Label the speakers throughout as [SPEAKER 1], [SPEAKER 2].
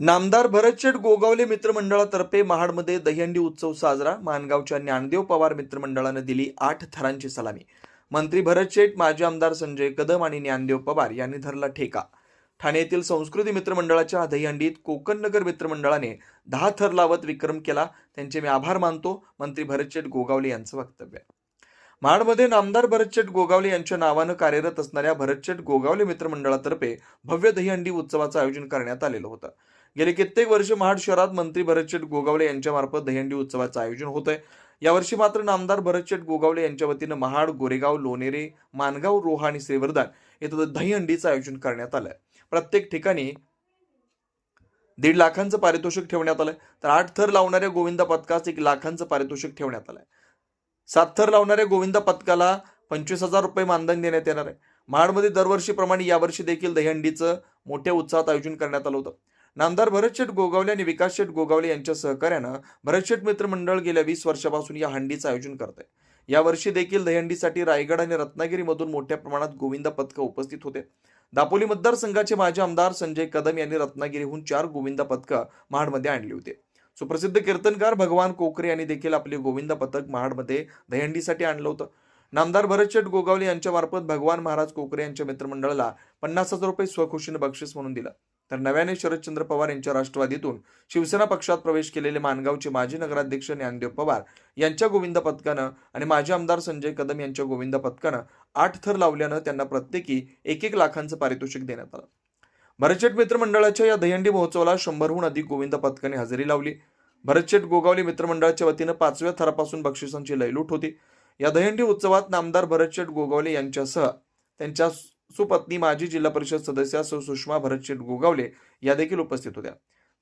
[SPEAKER 1] नामदार भरतशेठ गोगावले मित्रमंडळातर्फे महाडमध्ये दहीहंडी उत्सव साजरा. मानगावच्या ज्ञानदेव पवार मित्रमंडळानं दिली आठ थरांची सलामी. मंत्री भरतशेठ माजी आमदार संजय कदम आणि ज्ञानदेव पवार यांनी धरला ठेका. ठाणे येथील संस्कृती मित्रमंडळाच्या दहीहंडीत कोकण नगर मित्रमंडळाने दहा थर लावत विक्रम केला. त्यांचे मी आभार मानतो मंत्री भरतशेठ गोगावले यांचं वक्तव्य महाडमध्ये नामदार भरतशेठ गोगावले यांच्या नावानं कार्यरत असणाऱ्या भरतशेठ गोगावले मित्रमंडळातर्फे भव्य दहीहंडी उत्सवाचं आयोजन करण्यात आलेलं होतं. गेली कित्येक वर्ष महाड शहरात मंत्री भरतशेठ गोगावले यांच्यामार्फत दहीहंडी उत्सवाचं आयोजन होत आहे यावर्षी मात्र नामदार भरतशेठ गोगावले यांच्या वतीनं महाड गोरेगाव लोणेरे मानगाव रोहा आणि श्रीवर्धन येथे दहीहंडीचं आयोजन करण्यात आलंय. प्रत्येक ठिकाणी दीड लाखांचं पारितोषिक ठेवण्यात आलंय. तर आठ थर लावणाऱ्या गोविंदा पथकास एक लाखांचं पारितोषिक ठेवण्यात आलंय. सात थर लावणाऱ्या गोविंदा पथकाला पंचवीस हजार रुपये मानधन देण्यात येणार आहे. महाडमध्ये दरवर्षीप्रमाणे यावर्षी देखील दहीहंडीचं मोठ्या उत्साहात आयोजन करण्यात आलं होतं. नामदार भरतशेठ गोगावले आणि विकासशेठ गोगावले यांच्या सहकार्यानं भरतशेठ मित्र मंडळ गेल्या वीस वर्षापासून या हंडीचं आयोजन करत आहे यावर्षी देखील दहीहंडीसाठी रायगड आणि रत्नागिरीमधून मोठ्या प्रमाणात गोविंदा पथकं उपस्थित होते. दापोली मतदारसंघाचे माजी आमदार संजय कदम यांनी रत्नागिरीहून चार गोविंदा पथकं महाडमध्ये आणली होती. सुप्रसिद्ध कीर्तनकार भगवान कोकरे यांनी देखील आपले गोविंदा पथक महाडमध्ये दहीहंडीसाठी आणलं होतं. नामदार भरतशेठ गोगावले यांच्या मार्फत भगवान महाराज कोकरे यांच्या मित्रमंडळाला पन्नास हजार रुपये स्वखुशीनं बक्षीस म्हणून दिलं. तर नव्याने शरदचंद्र पवार यांच्या राष्ट्रवादीतून शिवसेना पक्षात प्रवेश केलेले मानगावचे माजी नगराध्यक्ष ज्ञानदेव पवार यांच्या गोविंदा पथकानं आणि माजी आमदार संजय कदम यांच्या गोविंद पथकानं आठ थर लावल्यानं त्यांना प्रत्येकी एक एक लाखांचं पारितोषिक देण्यात आलं. भरतशेठ मित्रमंडळाच्या या दहीहंडी महोत्सवाला शंभरहून अधिक गोविंदा पथकाने हजेरी लावली. भरतशेठ गोगावली मित्रमंडळाच्या वतीनं पाचव्या थरापासून बक्षिसांची लयलूट होती. या दहीहंडी उत्सवात नामदार भरतशेठ गोगावले यांच्यासह त्यांच्या सुपत्नी माजी जिल्हा परिषद सदस्या सुषमा भरतशेठ गोगावले या देखील उपस्थित होत्या.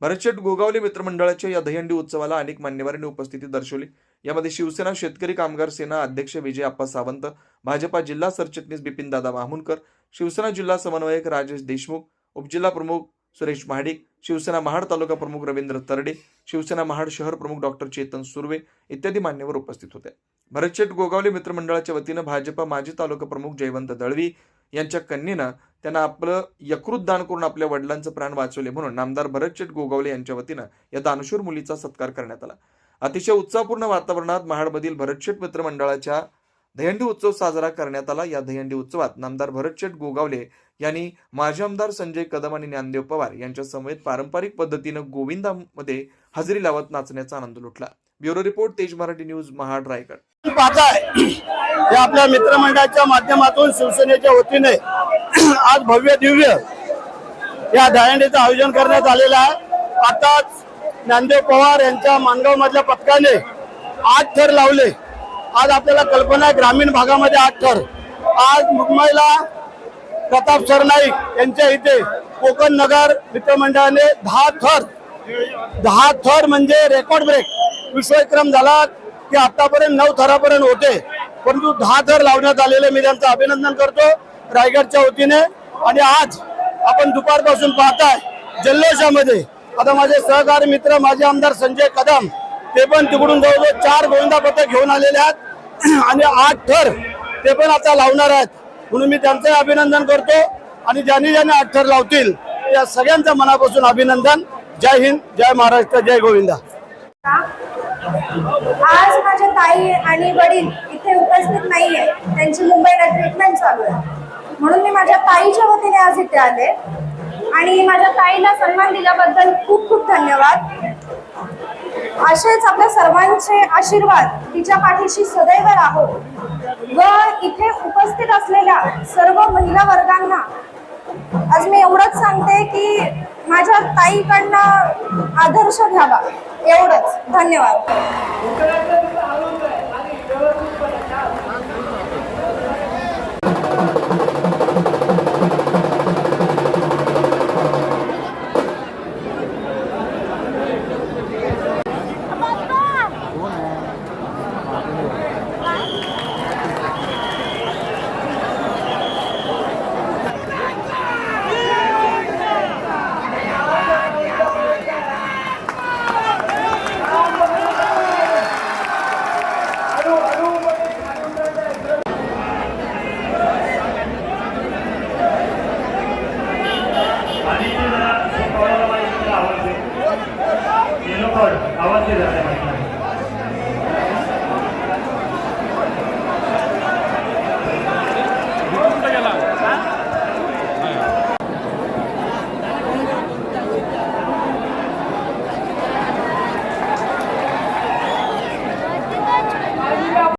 [SPEAKER 1] भरतशेठ गोगावले मित्रमंडळाच्या या दहीहंडी उत्सवाला अनेक मान्यवरांनी उपस्थिती दर्शवली. यामध्ये शिवसेना शेतकरी कामगार सेना अध्यक्ष विजय आप्पा सावंत भाजपा जिल्हा सरचिटणीस बिपिन दादा माहुनकर शिवसेना जिल्हा समन्वयक राजेश देशमुख उपजिल्हा प्रमुख सुरेश महाडिक शिवसेना महाड तालुका प्रमुख रवींद्र तरडे शिवसेना महाड शहर प्रमुख डॉक्टर चेतन सुर्वे इत्यादी मान्यवर उपस्थित होते भरतशेठ गोगावले मित्रमंडळाच्या वतीनं भाजपा माजी तालुका प्रमुख जयवंत दळवी यांच्या कन्येनं त्यांना आपलं यकृत दान करून आपल्या वडिलांचं प्राण वाचवले म्हणून नामदार भरतचेट गोगावले यांच्या वतीनं या दानशूर मुलीचा सत्कार करण्यात आला. अतिशय उत्साहपूर्ण वातावरणात महाडमधील भरतशेठ मित्रमंडळाच्या दहीहंडी उत्सव साजरा करण्यात आला. या दहीहंडी उत्सवात नामदार भरतशेठ गोगावले यांनी माजी आमदार संजय कदम आणि ज्ञानदेव पवार यांच्या समवेत पारंपरिक पद्धतीनं गोविंदामध्ये हजेरी लावत नाचण्याचा आनंद लुटला. ब्युरो रिपोर्ट तेज मराठी न्यूज महाड रायगड.
[SPEAKER 2] पाहताय. हे आपल्या मित्रमंडळाच्या माध्यमातून शिवसेनेच्या वतीने आज भव्य दिव्य या दहीहंडीचं आयोजन करण्यात आलेलं आहे. आताच ज्ञानदेव पवार यांच्या मानगाव मधल्या पथकाने आठ थर लावले. आज आपल्याला कल्पना आहे ग्रामीण भागामध्ये आठ थर. आज मुंबईला प्रताप सरनाईक यांच्या इथे कोकण नगर मित्रमंडळाने दहा थर. दहा थर म्हणजे रेकॉर्ड ब्रेक विश्वविक्रम झाला की आतापर्यंत नऊ थरापर्यंत होते. परंतु दहा थर लावण्यात आलेले मी त्यांचं अभिनंदन करतो रायगडच्या वतीने. आणि आज आपण दुपारपासून पाहताय जल्लोषामध्ये. आता माझे सहकारी मित्र माझे आमदार संजय कदम ते पण तिकडून जवळजवळ चार गोविंदा पथक घेऊन आलेले आहेत. आणि आठ थर ते पण आता लावणार आहेत. म्हणून मी त्यांचं अभिनंदन करतो. आणि ज्यांनी ज्यांनी आठ थर लावतील त्या सगळ्यांचं मनापासून अभिनंदन. जय हिंद जय महाराष्ट्र जय गोविंदा.
[SPEAKER 3] आज माझ्या ताई आणि वडील इथे उपस्थित नाहीये. त्यांची मुंबईला ट्रीटमेंट चालू आहे. म्हणून मी माझ्या ताईच्या वतीने आज इथे आले. आणि माझ्या ताईला सन्मान दिल्याबद्दल खूप खूप धन्यवाद. असेच आपल्या सर्वांचे आशीर्वाद तिच्या पाठीशी सदैव राहो. व इथे उपस्थित असलेल्या सर्व महिला वर्गांना आज मी एवढंच सांगते की माझ्या ताईकडनं आदर्श घ्यावा. एवढंच. धन्यवाद.